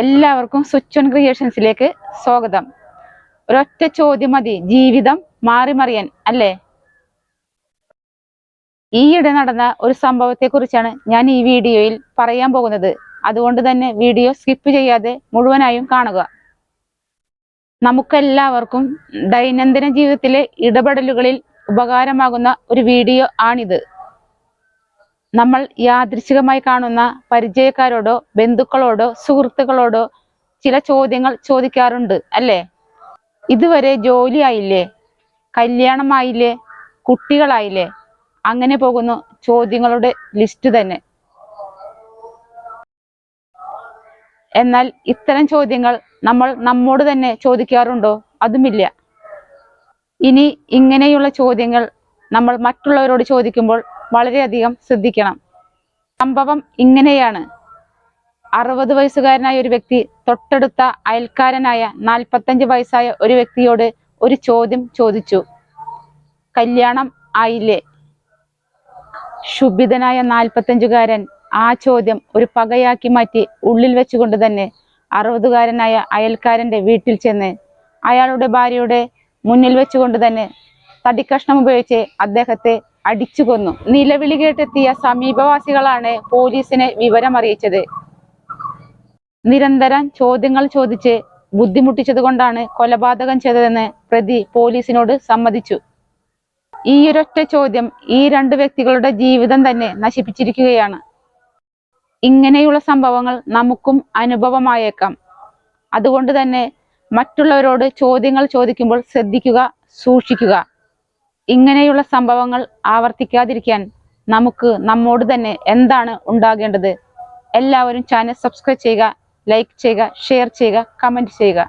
എല്ലാവർക്കും switch on ക്രിയേഷൻസിലേക്ക് സ്വാഗതം. ഒരൊറ്റ ചോദ്യം മതി. ജീവിതം മാറി മറിയാൻ അല്ലേ? ഈയിടെ നടന്ന ഒരു സംഭവത്തെ കുറിച്ചാണ് ഞാൻ ഈ വീഡിയോയിൽ പറയാൻ പോകുന്നത്. അതുകൊണ്ട് തന്നെ വീഡിയോ സ്കിപ്പ് ചെയ്യാതെ മുഴുവനായും കാണുക. നമുക്കെല്ലാവർക്കും ദൈനംദിന ജീവിതത്തിലെ ഇടപെടലുകളിൽ ഉപകാരമാകുന്ന ഒരു വീഡിയോ ആണിത്. നമ്മൾ യാദൃശികമായി കാണുന്ന പരിചയക്കാരോടോ ബന്ധുക്കളോടോ സുഹൃത്തുക്കളോടോ ചില ചോദ്യങ്ങൾ ചോദിക്കാറുണ്ട് അല്ലേ? ഇതുവരെ ജോലിയായില്ലേ? കല്യാണമായില്ലേ? കുട്ടികളായില്ലേ? അങ്ങനെ പോകുന്നു ചോദ്യങ്ങളുടെ ലിസ്റ്റ് തന്നെ. എന്നാൽ ഇത്തരം ചോദ്യങ്ങൾ നമ്മൾ നമ്മോട് തന്നെ ചോദിക്കാറുണ്ടോ? അതുമില്ല. ഇനി ഇങ്ങനെയുള്ള ചോദ്യങ്ങൾ നമ്മൾ മറ്റുള്ളവരോട് ചോദിക്കുമ്പോൾ വളരെയധികം ശ്രദ്ധിക്കണം. സംഭവം ഇങ്ങനെയാണ്. അറുപത് വയസ്സുകാരനായ ഒരു വ്യക്തി തൊട്ടടുത്ത അയൽക്കാരനായ നാൽപ്പത്തഞ്ച് വയസ്സായ ഒരു വ്യക്തിയോട് ഒരു ചോദ്യം ചോദിച്ചു. കല്യാണം ആയില്ലേ? ശുഭിതനായ നാൽപ്പത്തഞ്ചുകാരൻ ആ ചോദ്യം ഒരു പകയാക്കി മാറ്റി ഉള്ളിൽ വെച്ചുകൊണ്ട് തന്നെ അറുപതുകാരനായ അയൽക്കാരന്റെ വീട്ടിൽ ചെന്ന് അയാളുടെ ഭാര്യയുടെ മുന്നിൽ വെച്ചുകൊണ്ട് തന്നെ തടിക്കഷ്ണം ഉപയോഗിച്ച് അദ്ദേഹത്തെ അടിച്ചു കൊന്നു. നിലവിളി കേട്ടെത്തിയ സമീപവാസികളാണ് പോലീസിനെ വിവരം അറിയിച്ചത് നിരന്തരം ചോദ്യങ്ങൾ ചോദിച്ച് ബുദ്ധിമുട്ടിച്ചത് കൊണ്ടാണ് കൊലപാതകം ചെയ്തതെന്ന് പ്രതി പോലീസിനോട് സമ്മതിച്ചു. ഈ ഒരൊറ്റ ചോദ്യം ഈ രണ്ട് വ്യക്തികളുടെ ജീവിതം തന്നെ നശിപ്പിച്ചിരിക്കുകയാണ്. ഇങ്ങനെയുള്ള സംഭവങ്ങൾ നമുക്കും അനുഭവമായേക്കാം. അതുകൊണ്ട് തന്നെ മറ്റുള്ളവരോട് ചോദ്യങ്ങൾ ചോദിക്കുമ്പോൾ ശ്രദ്ധിക്കുക സൂക്ഷിക്കുക. ഇങ്ങനെയുള്ള സംഭവങ്ങൾ ആവർത്തിക്കാതിരിക്കാൻ നമുക്ക് നമ്മോട് തന്നെ എന്താണ് ഉണ്ടാകേണ്ടത്? എല്ലാവരും ചാനൽ സബ്സ്ക്രൈബ് ചെയ്യുക ലൈക്ക് ചെയ്യുക ഷെയർ ചെയ്യുക കമന്റ് ചെയ്യുക.